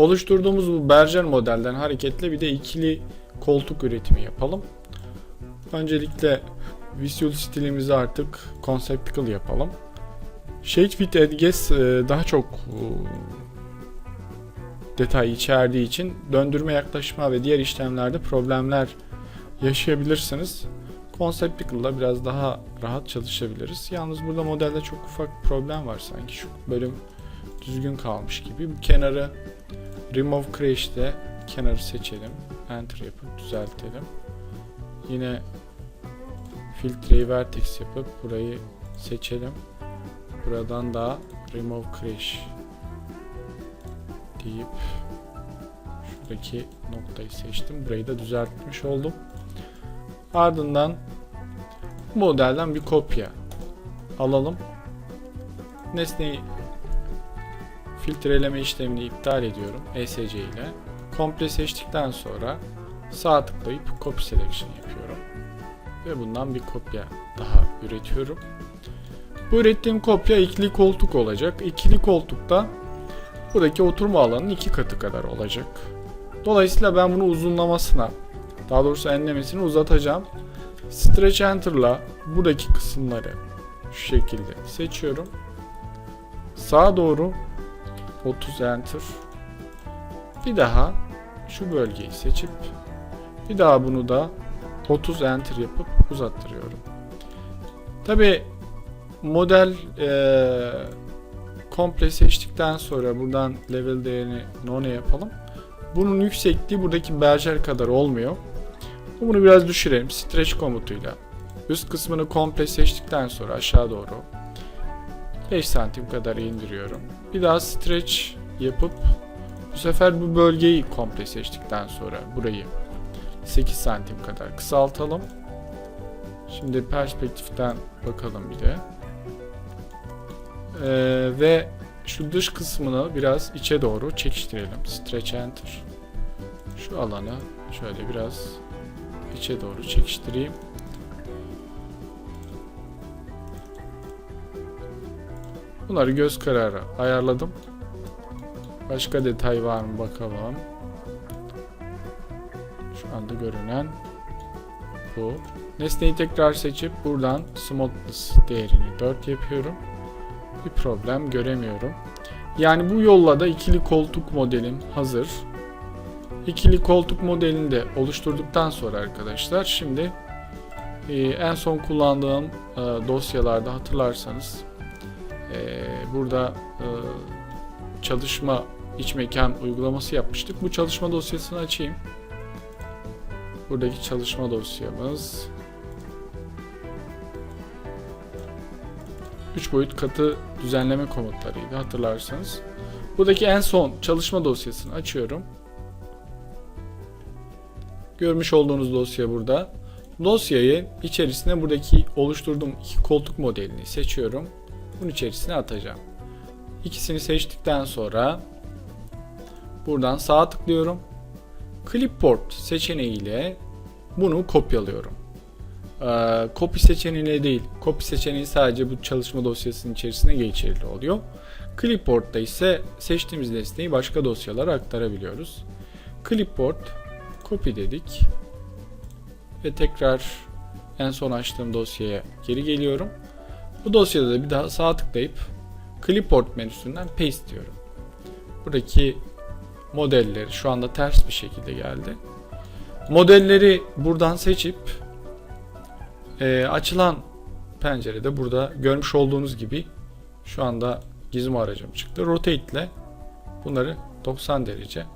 Oluşturduğumuz bu Berger modelden hareketle bir de ikili koltuk üretimi yapalım. Öncelikle visual stilimizi artık conceptual yapalım. Shade with Edges daha çok e, detay içerdiği için döndürme yaklaşma ve diğer işlemlerde problemler yaşayabilirsiniz. Conceptual'da biraz daha rahat çalışabiliriz. Yalnız burada modelde çok ufak problem var sanki. Şu bölüm düzgün kalmış gibi. Bu kenarı Remove Crash'te kenarı seçelim. Enter yapıp düzeltelim. Yine filtreyi vertex yapıp burayı seçelim. Buradan da Remove Crash deyip şuradaki noktayı seçtim. Burayı da düzeltmiş oldum. Ardından bu modelden bir kopya alalım. Nesneyi filtreleme işlemini iptal ediyorum ESC ile. Komple seçtikten sonra sağ tıklayıp copy selection yapıyorum. Ve bundan bir kopya daha üretiyorum. Bu ürettiğim kopya ikili koltuk olacak. İkili koltukta buradaki oturma alanının iki katı kadar olacak. Dolayısıyla ben bunu uzunlamasına, daha doğrusu enlemesini uzatacağım. Stretch Enter'la buradaki kısımları şu şekilde seçiyorum. Sağa doğru 30 Enter. Bir daha şu bölgeyi seçip bir daha bunu da 30 Enter yapıp uzattırıyorum. Tabi model eee, komple seçtikten sonra buradan level değerini none yapalım. Bunun yüksekliği buradaki berjer kadar olmuyor. Bunu biraz düşürelim stretch komutuyla. Üst kısmını komple seçtikten sonra aşağı doğru 5 santim kadar indiriyorum. Bir daha stretch yapıp bu sefer bu bölgeyi komple seçtikten sonra burayı 8 santim kadar kısaltalım. Şimdi perspektiften bakalım bir de. Ee, ve şu dış kısmını biraz içe doğru çekiştirelim. Stretch Enter. Şu alanı şöyle biraz içe doğru çekiştireyim. Bunları göz kararı ayarladım. Başka detay var mı bakalım. Şu anda görünen bu. Nesneyi tekrar seçip buradan smoothness değerini 4 yapıyorum. Bir problem göremiyorum. Yani bu yolla da ikili koltuk modelim hazır. İkili koltuk modelini de oluşturduktan sonra arkadaşlar şimdi e, en son kullandığım e, dosyalarda hatırlarsanız burada e, çalışma iç mekan uygulaması yapmıştık. Bu çalışma dosyasını açayım. Buradaki çalışma dosyamız 3 boyut katı düzenleme komutlarıydı hatırlarsanız. Buradaki en son çalışma dosyasını açıyorum. Görmüş olduğunuz dosya burada. Dosyayı içerisine buradaki oluşturduğum iki koltuk modelini seçiyorum. Bunun içerisine atacağım. İkisini seçtikten sonra buradan sağa tıklıyorum. Clipboard seçeneğiyle bunu kopyalıyorum. Ee, copy seçeneğine değil, copy seçeneği sadece bu çalışma dosyasının içerisine geçerli oluyor. Clipboard'da ise seçtiğimiz nesneyi başka dosyalara aktarabiliyoruz. Clipboard copy dedik ve tekrar en son açtığım dosyaya geri geliyorum. Bu dosyada da bir daha sağ tıklayıp clipboard menüsünden paste diyorum. Buradaki modelleri şu anda ters bir şekilde geldi. Modelleri buradan seçip e, açılan pencerede burada görmüş olduğunuz gibi şu anda gizmo aracım çıktı. Rotate ile bunları 90 derece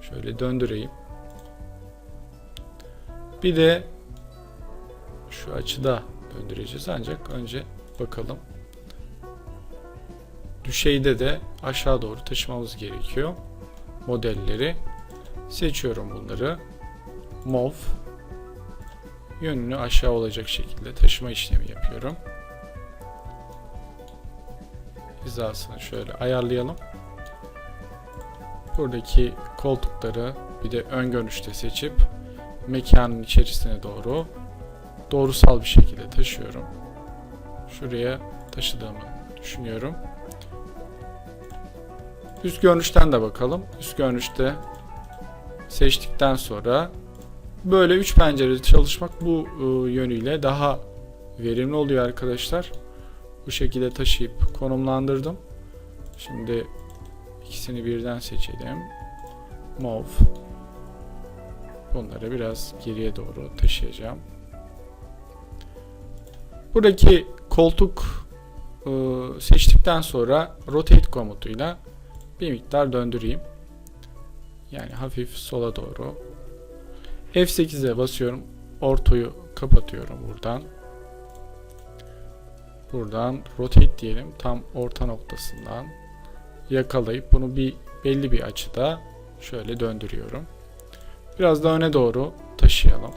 şöyle döndüreyim. Bir de şu açıda döndüreceğiz ancak önce bakalım. Düşeyde de aşağı doğru taşımamız gerekiyor. Modelleri seçiyorum bunları. Move yönünü aşağı olacak şekilde taşıma işlemi yapıyorum. Hizasını şöyle ayarlayalım. Buradaki koltukları bir de ön görünüşte seçip mekanın içerisine doğru doğrusal bir şekilde taşıyorum. Şuraya taşıdığımı düşünüyorum. Üst görünüşten de bakalım. Üst görünüşte seçtikten sonra böyle üç pencereli çalışmak bu e, yönüyle daha verimli oluyor arkadaşlar. Bu şekilde taşıyıp konumlandırdım. Şimdi ikisini birden seçelim. Move. Bunları biraz geriye doğru taşıyacağım. Buradaki koltuk e, seçtikten sonra rotate komutuyla bir miktar döndüreyim. Yani hafif sola doğru. F8'e basıyorum. Ortoyu kapatıyorum buradan. Buradan rotate diyelim. Tam orta noktasından yakalayıp bunu bir belli bir açıda şöyle döndürüyorum. Biraz da öne doğru taşıyalım.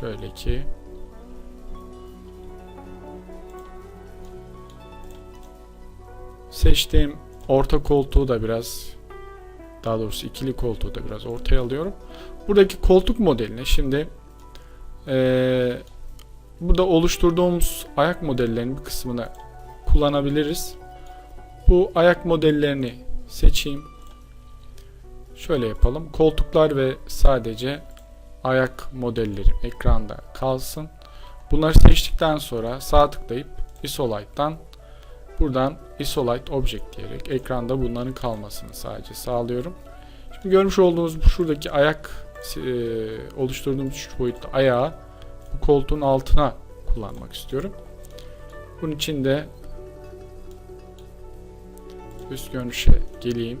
Şöyle ki seçtiğim orta koltuğu da biraz daha doğrusu ikili koltuğu da biraz ortaya alıyorum. Buradaki koltuk modeline şimdi eee burada oluşturduğumuz ayak modellerinin bir kısmını kullanabiliriz. Bu ayak modellerini seçeyim. Şöyle yapalım. Koltuklar ve sadece ayak modellerim ekranda kalsın. Bunları seçtikten sonra sağ tıklayıp Isolite'dan buradan Isolate Object diyerek ekranda bunların kalmasını sadece sağlıyorum. Şimdi görmüş olduğunuz bu şuradaki ayak e, oluşturduğumuz 3 boyutlu ayağı bu koltuğun altına kullanmak istiyorum. Bunun için de üst görünüşe geleyim.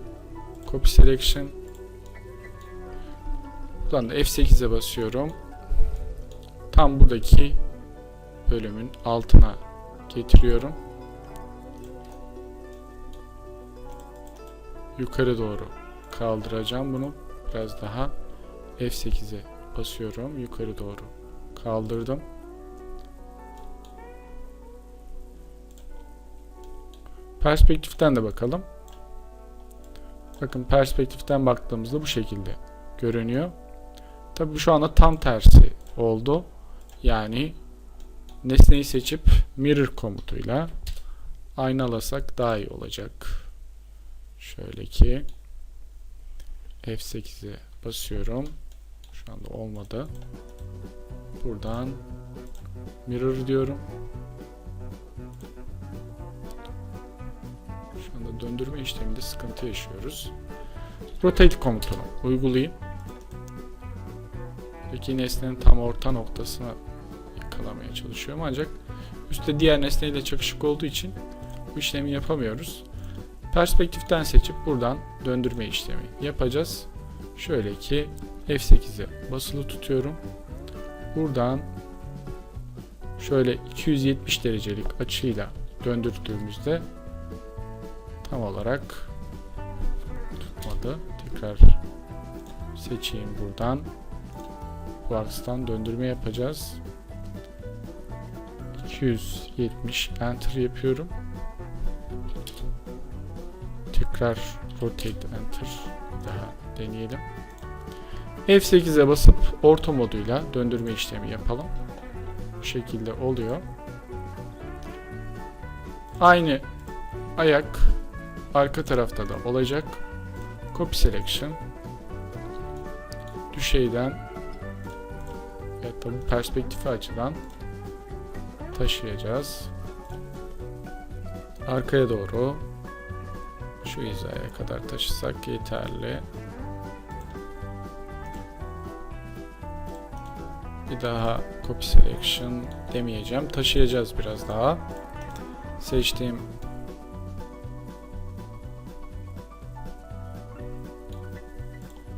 Copy Selection Buradan da F8'e basıyorum. Tam buradaki bölümün altına getiriyorum. Yukarı doğru kaldıracağım bunu. Biraz daha F8'e basıyorum. Yukarı doğru kaldırdım. Perspektiften de bakalım. Bakın perspektiften baktığımızda bu şekilde görünüyor. Tabi şu anda tam tersi oldu. Yani nesneyi seçip mirror komutuyla aynalasak daha iyi olacak. Şöyle ki F8'e basıyorum. Şu anda olmadı. Buradan mirror diyorum. Şu anda döndürme işleminde sıkıntı yaşıyoruz. Rotate komutunu uygulayayım. Peki nesnenin tam orta noktasına yakalamaya çalışıyorum ancak üstte diğer nesneyle çakışık olduğu için bu işlemi yapamıyoruz. Perspektiften seçip buradan döndürme işlemi yapacağız. Şöyle ki F8'e basılı tutuyorum. Buradan şöyle 270 derecelik açıyla döndürdüğümüzde tam olarak tutmadı. Tekrar seçeyim buradan. Bu akstan döndürme yapacağız. 270 enter yapıyorum. Tekrar rotate enter daha deneyelim. F8'e basıp orta moduyla döndürme işlemi yapalım. Bu şekilde oluyor. Aynı ayak arka tarafta da olacak. Copy selection düşeyden evet tabi perspektifi açıdan taşıyacağız. Arkaya doğru şu hizaya kadar taşısak yeterli. Bir daha copy selection demeyeceğim. Taşıyacağız biraz daha. Seçtiğim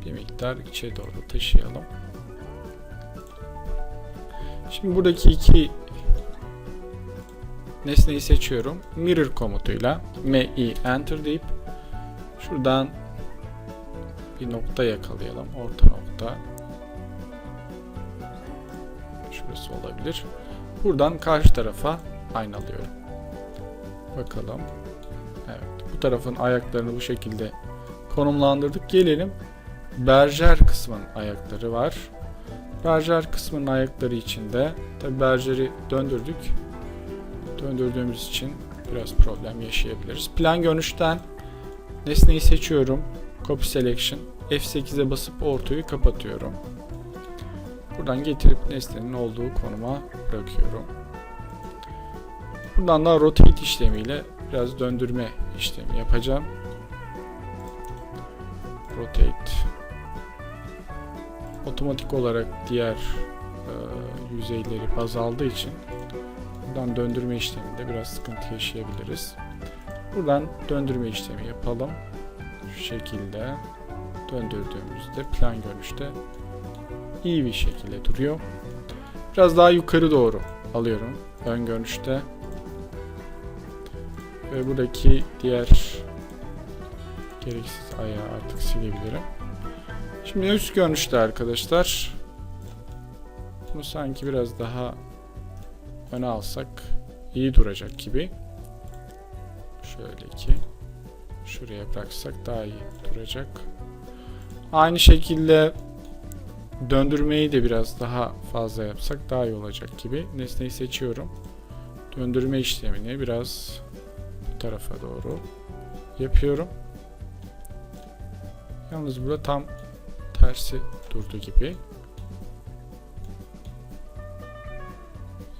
bir miktar içe doğru taşıyalım. Şimdi buradaki iki nesneyi seçiyorum. Mirror komutuyla mi enter deyip şuradan bir nokta yakalayalım. Orta nokta. Şurası olabilir. Buradan karşı tarafa aynalıyorum. Bakalım. Evet. Bu tarafın ayaklarını bu şekilde konumlandırdık. Gelelim. Berjer kısmının ayakları var. Berjer kısmının ayakları içinde tabi berjeri döndürdük. Döndürdüğümüz için biraz problem yaşayabiliriz. Plan görünüşten Nesneyi seçiyorum. Copy Selection. F8'e basıp ortayı kapatıyorum. Buradan getirip nesnenin olduğu konuma bırakıyorum. Buradan da rotate işlemiyle biraz döndürme işlemi yapacağım. Rotate otomatik olarak diğer e, yüzeyleri baz aldığı için buradan döndürme işleminde biraz sıkıntı yaşayabiliriz. Buradan döndürme işlemi yapalım. Şu şekilde döndürdüğümüzde plan görünüşte iyi bir şekilde duruyor. Biraz daha yukarı doğru alıyorum ön görünüşte. Ve buradaki diğer gereksiz ayağı artık silebilirim. Şimdi üst görünüşte arkadaşlar. Bunu sanki biraz daha öne alsak iyi duracak gibi. Şöyle ki şuraya bıraksak daha iyi duracak. Aynı şekilde döndürmeyi de biraz daha fazla yapsak daha iyi olacak gibi. Nesneyi seçiyorum. Döndürme işlemini biraz bu tarafa doğru yapıyorum. Yalnız burada tam tersi durdu gibi.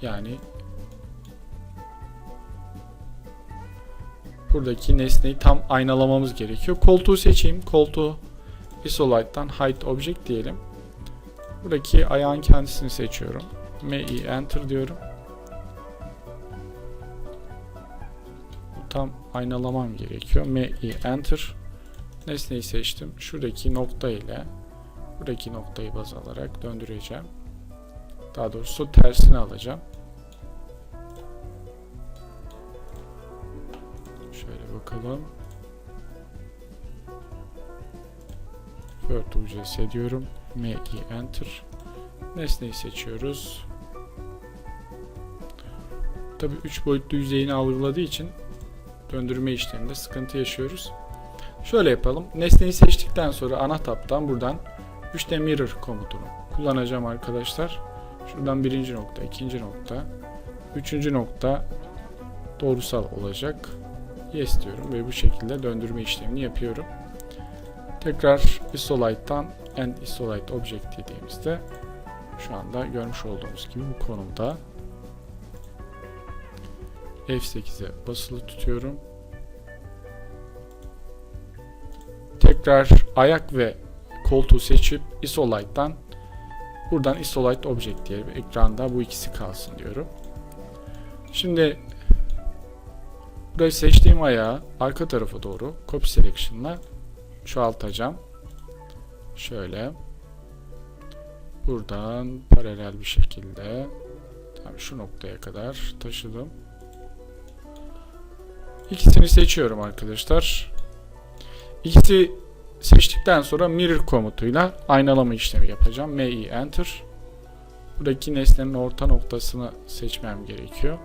Yani buradaki nesneyi tam aynalamamız gerekiyor. Koltuğu seçeyim. Koltuğu Isolite'dan Hide Object diyelim. Buradaki ayağın kendisini seçiyorum. MI Enter diyorum. Tam aynalamam gerekiyor. MI Enter. Nesneyi seçtim. Şuradaki nokta ile buradaki noktayı baz alarak döndüreceğim. Daha doğrusu tersini alacağım. Şöyle bakalım. Word UCS diyorum. MI Enter. Nesneyi seçiyoruz. Tabi 3 boyutlu yüzeyini algıladığı için döndürme işleminde sıkıntı yaşıyoruz. Şöyle yapalım. Nesneyi seçtikten sonra ana tabdan buradan 3D Mirror komutunu kullanacağım arkadaşlar. Şuradan birinci nokta, ikinci nokta, üçüncü nokta doğrusal olacak. Yes diyorum ve bu şekilde döndürme işlemini yapıyorum. Tekrar Isolite'dan End Isolite Object dediğimizde şu anda görmüş olduğumuz gibi bu konumda F8'e basılı tutuyorum. Tekrar ayak ve koltuğu seçip Isolite'dan buradan Isolite Object diye bir ekranda bu ikisi kalsın diyorum. Şimdi burayı seçtiğim ayağı arka tarafa doğru Copy Selection'la çoğaltacağım. Şöyle buradan paralel bir şekilde tam şu noktaya kadar taşıdım. İkisini seçiyorum arkadaşlar. İkisi seçtikten sonra mirror komutuyla aynalama işlemi yapacağım. MI enter. Buradaki nesnenin orta noktasını seçmem gerekiyor.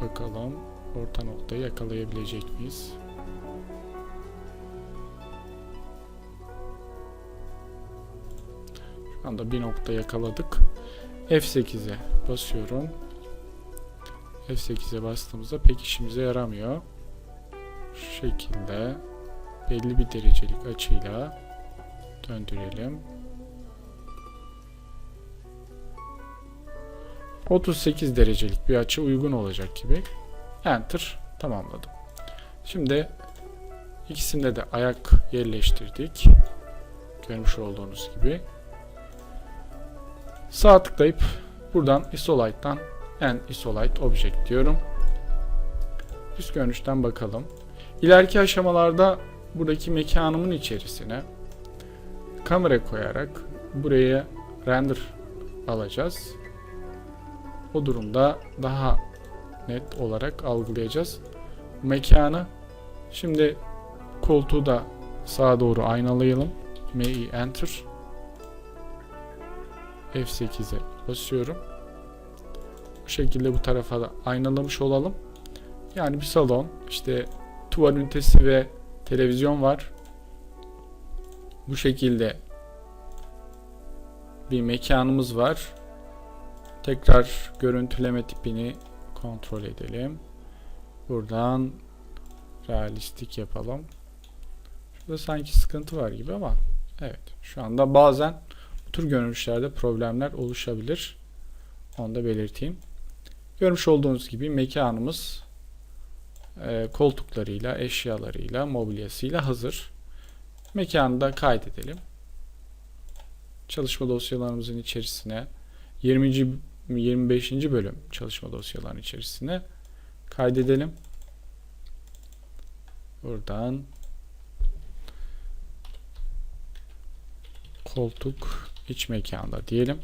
Bakalım orta noktayı yakalayabilecek miyiz? Şu anda bir nokta yakaladık. F8'e basıyorum. F8'e bastığımızda pek işimize yaramıyor. Şu şekilde belli bir derecelik açıyla döndürelim. 38 derecelik bir açı uygun olacak gibi. Enter tamamladım. Şimdi ikisinde de ayak yerleştirdik. Görmüş olduğunuz gibi. Sağ tıklayıp buradan Isolite'dan End Isolite Object diyorum. Üst görünüşten bakalım. İleriki aşamalarda buradaki mekanımın içerisine kamera koyarak buraya render alacağız. O durumda daha net olarak algılayacağız. Mekanı şimdi koltuğu da sağa doğru aynalayalım. MI Enter F8'e basıyorum. Bu şekilde bu tarafa da aynalamış olalım. Yani bir salon, işte tuval ünitesi ve televizyon var. Bu şekilde bir mekanımız var. Tekrar görüntüleme tipini kontrol edelim. Buradan realistik yapalım. Şurada sanki sıkıntı var gibi ama evet şu anda bazen bu tür görünüşlerde problemler oluşabilir. Onu da belirteyim. Görmüş olduğunuz gibi mekanımız e, koltuklarıyla, eşyalarıyla, mobilyasıyla hazır. Mekanı da kaydedelim. Çalışma dosyalarımızın içerisine 20. 25. bölüm çalışma dosyalarının içerisine kaydedelim. Buradan koltuk iç mekanda diyelim.